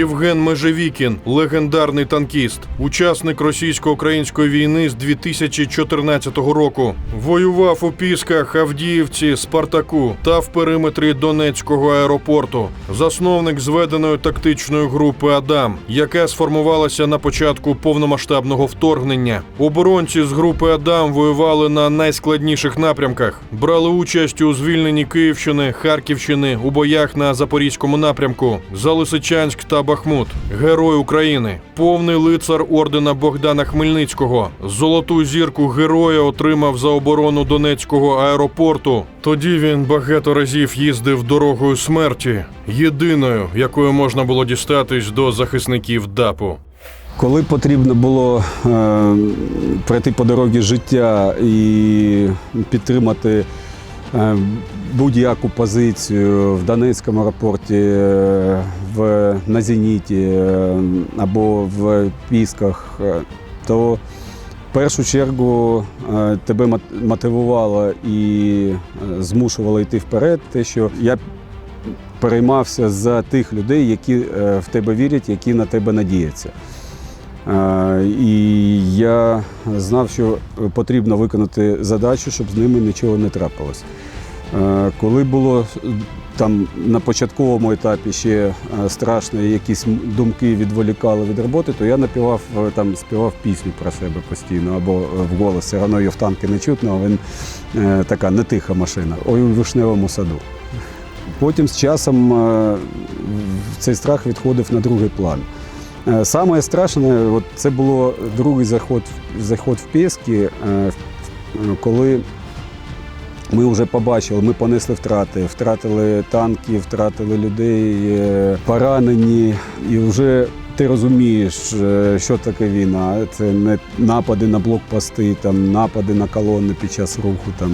Євген Межевікін, легендарний танкіст, учасник російсько-української війни з 2014 року. Воював у Пісках, Авдіївці, Спартаку та в периметрі Донецького аеропорту. Засновник зведеної тактичної групи Адам, яка сформувалася на початку повномасштабного вторгнення. Оборонці з групи Адам воювали на найскладніших напрямках, брали участь у звільненні Київщини, Харківщини, у боях на Запорізькому напрямку, за Лисичанськ та Бахмут. Герой України, повний лицар ордена Богдана Хмельницького. Золоту зірку героя отримав за оборону Донецького аеропорту. Тоді він багато разів їздив дорогою смерті, єдиною, якою можна було дістатись до захисників ДАПу. Коли потрібно було е, пройти по дорозі життя і підтримати е, будь-яку позицію в Донецькому аеропорті, е, в, на Зеніті е, або в Пісках, е, то в першу чергу е, тебе мотивувало і змушувало йти вперед, те, що я переймався за тих людей, які в тебе вірять, які на тебе надіються. І я знав, що потрібно виконати задачу, щоб з ними нічого не трапилось. Е, Коли було е, там на початковому етапі ще е, страшно, якісь думки відволікали від роботи, то я напівав там, співав пісню про себе постійно або вголос. Все одно її в танки не чутно, а він така не тиха машина. Ой у вишневому саду. Потім з часом цей страх відходив на другий план. Саме страшне, от це було другий заход, заход в Пєски, е, коли ми вже побачили, ми понесли втрати, втратили танки, втратили людей, е, поранені. І вже ти розумієш, е, що таке війна. Це не напади на блокпости, там, напади на колони під час руху. Там,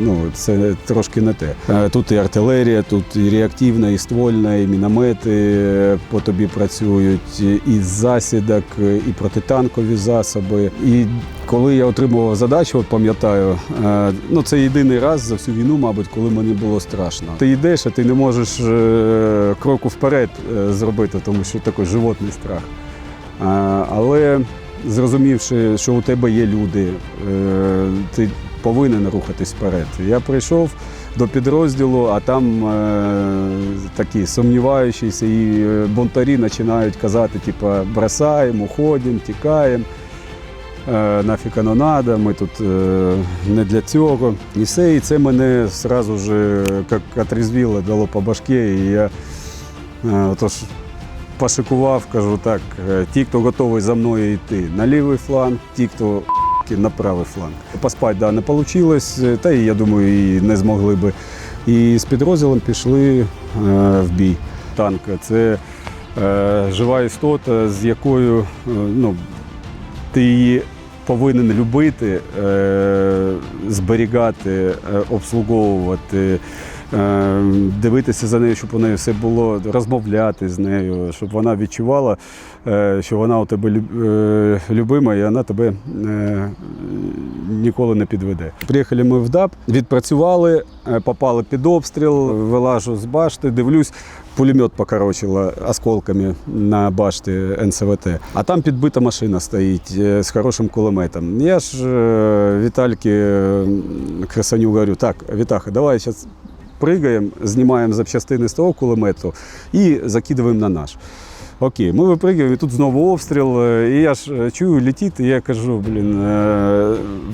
ну, це трошки не те. Е, Тут і артилерія, тут і реактивна, і ствольна, і міномети по тобі працюють, і засідок, і протитанкові засоби. І коли я отримував задачу, от пам'ятаю, е, ну це єдиний раз за всю війну, мабуть, коли мені було страшно. Ти йдеш, а ти не можеш е, кроку вперед е, зробити, тому що такий животний страх. Але зрозумівши, що у тебе є люди, ти повинен рухатись вперед. Я прийшов до підрозділу, а там такі сумніваючіся, і бунтарі починають казати, типу, бросаємо, уходимо, тікаємо. Е, нафіг воно надо, ми тут е, не для цього. І все, і це мене одразу ж як отрізвіло, дало по башки. І я е, отож, пошикував, кажу так, е, ті, хто готовий за мною йти на лівий фланг, ті, хто на правий фланг. Поспати да, не вийшло, та я думаю, і не змогли би. І з підрозділом пішли е, в бій. Танк це е, жива істота, з якою е, ну, ти її повинен любити, е, зберігати, е, обслуговувати, е, дивитися за нею, щоб у неї все було, розмовляти з нею, щоб вона відчувала, що вона у тебе любима і вона тебе ніколи не підведе. Приїхали ми в ДАП, відпрацювали, попали під обстріл, вилажу з башти, дивлюсь, пулемет покорочило осколками на башті НСВТ. А там підбита машина стоїть е, з хорошим кулеметом. Я ж е, Вітальки Красаню говорю, так, Вітаха, давай зараз пригаємо, знімаємо запчастини з того кулемету і закидуємо на наш. Окей, ми випригуємо, і тут знову обстріл. е, І я ж чую летить, і я кажу, блін,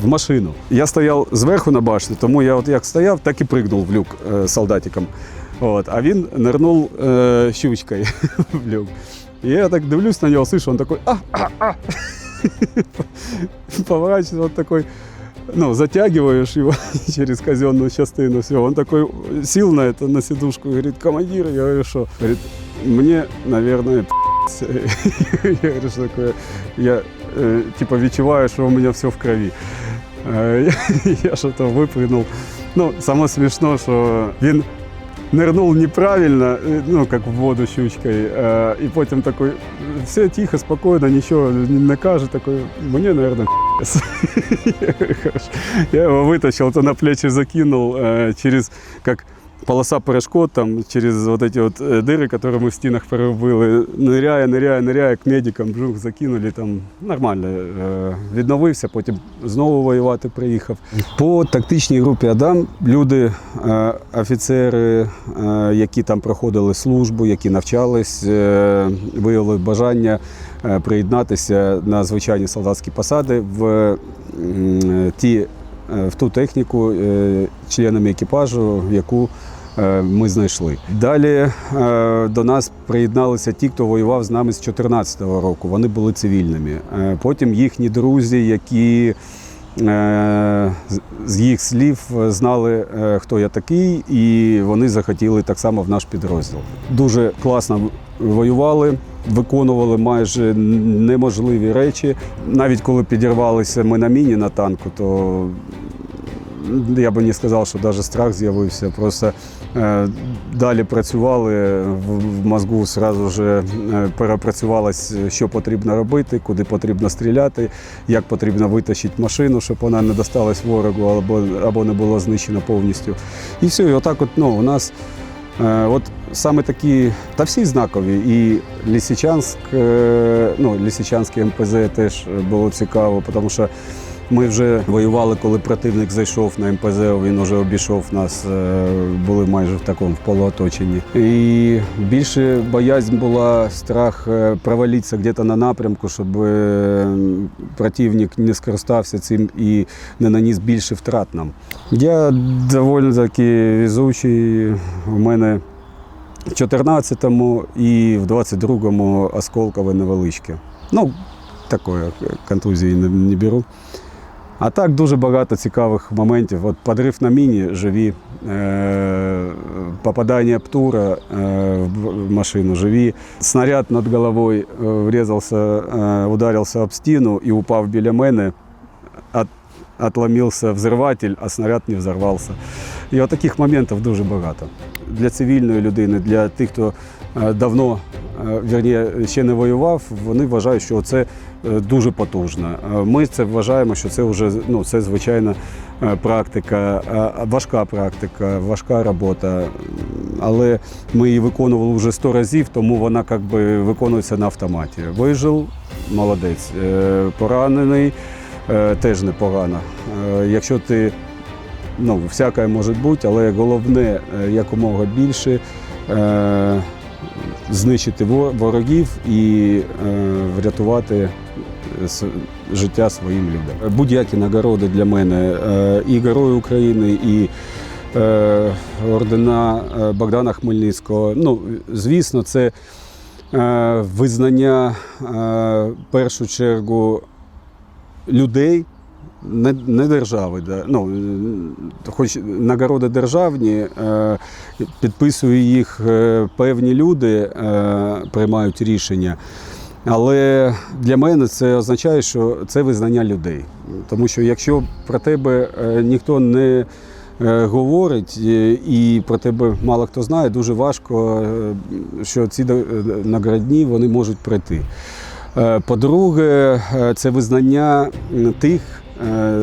в машину. Я стояв зверху на башті, тому я от як стояв, так і пригнув в люк солдатиком. От, а він нирнув е, щучкою в люк. І я так дивлюсь на нього, слышу, он такой, а, а, а. Поворачивается, он такой, ну, затягиваешь его через казенную частину, все. Он такой сел на это, на сидушку, и говорит, командир, я говорю, что? Говорит, мне, наверное, я говорю, что такое, я э, типа відчуваю, що у мене все в крові. Е, Я що-то випрыгнув. Ну, саме смішно, що він нырнул неправильно, э, ну, как в воду щучкой, э, и потом такой, все тихо, спокойно, ничего не каже, такой, мне, наверное, я говорю, «Хорошо». Я его вытащил, то на плечи закинул, э, через, как полоса перешкод там через вот эти вот э, дыры, которые мы в стенах переробили. Ниряє, ниряє, ниряє, к медикам, бжух, закинули там нормально. Е, Відновився, потім знову воювати приїхав. По тактичній групі Адам люди, е, офіцери, е, які там проходили службу, які навчались, е, виявили бажання е, приєднатися на звичайні солдатські посади в м, ті е, в ту техніку е, членами екіпажу, яку е, ми знайшли. Далі е, до нас приєдналися ті, хто воював з нами з 2014 року. Вони були цивільними. Е, Потім їхні друзі, які е, з- їх слів е, знали, е, хто я такий, і вони захотіли так само в наш підрозділ. Дуже класно воювали. Виконували майже неможливі речі. Навіть коли підірвалися ми на міні на танку, то я би не сказав, що навіть страх з'явився. Просто е, далі працювали в, в мозку одразу вже е, перепрацювалось, що потрібно робити, куди потрібно стріляти, як потрібно витащити машину, щоб вона не досталась ворогу або, або не була знищена повністю. І все, і отак от, ну, у нас. Е, От саме такі, та всі знакові. І Лісичанськ, е, ну, Лісичанський МПЗ теж було цікаво, тому що ми вже воювали, коли противник зайшов на МПЗ, він вже обійшов нас, е, були майже в такому в полуоточенні. І більше боязнь була страх е, провалитися десь на напрямку, щоб е, противник не скористався цим і не наніс більше втрат нам. Я доволі таки везучий. У мене в 14-му і в 22-му осколкове невеличке. Ну, такої контузії не, не беру. А так дуже багато цікавих моментів. От подрив на міні живі, е- попадання птура е- в машину живі. Снаряд над головою е, врізався, ударився об стіну і упав біля мене. От, отломився взриватель, а снаряд не взорвався. І от таких моментів дуже багато. Для цивільної людини, для тих, хто давно вірні, ще не воював, вони вважають, що це е, дуже потужно. Ми це вважаємо, що це вже ну, це звичайна е, практика, важка практика, важка робота. Але ми її виконували вже сто разів, тому вона як би виконується на автоматі. Вижив, молодець. Е, Поранений теж непогано. Якщо ти ну, всяке може бути, але головне якомога більше знищити ворогів і е, врятувати с- життя своїм людям. Будь-які нагороди для мене е, і Герой України, і е, ордена е, Богдана Хмельницького. Ну, звісно, це е, визнання е, в першу чергу людей, не, не держави. Да. Ну, е, хоч нагороди державні, е, підписують їх е, певні люди, е, приймають рішення. Але для мене це означає, що це визнання людей. Тому що якщо про тебе е, ніхто не говорить і про тебе мало хто знає, дуже важко, що ці наградні вони можуть прийти. По-друге, це визнання тих,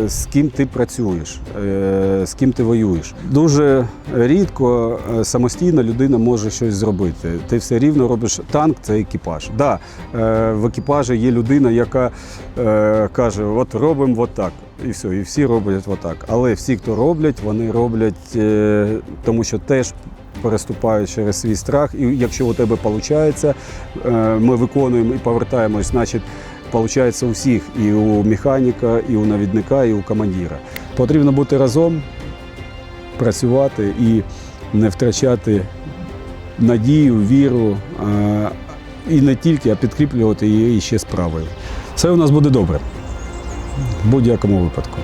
з ким ти працюєш, е, з ким ти воюєш. Дуже рідко е, самостійно людина може щось зробити. Ти все рівно робиш танк це екіпаж. Да, е, в екіпажі є людина, яка е, каже: от робимо от так. І все, і всі роблять отак. Але всі, хто роблять, вони роблять, е, тому що теж переступають через свій страх. І якщо у тебе виходить, ми виконуємо і повертаємось, значить, виходить у всіх, і у механіка, і у навідника, і у командира. Потрібно бути разом, працювати і не втрачати надію, віру. І не тільки, а підкріплювати її ще справою. Все у нас буде добре в будь-якому випадку.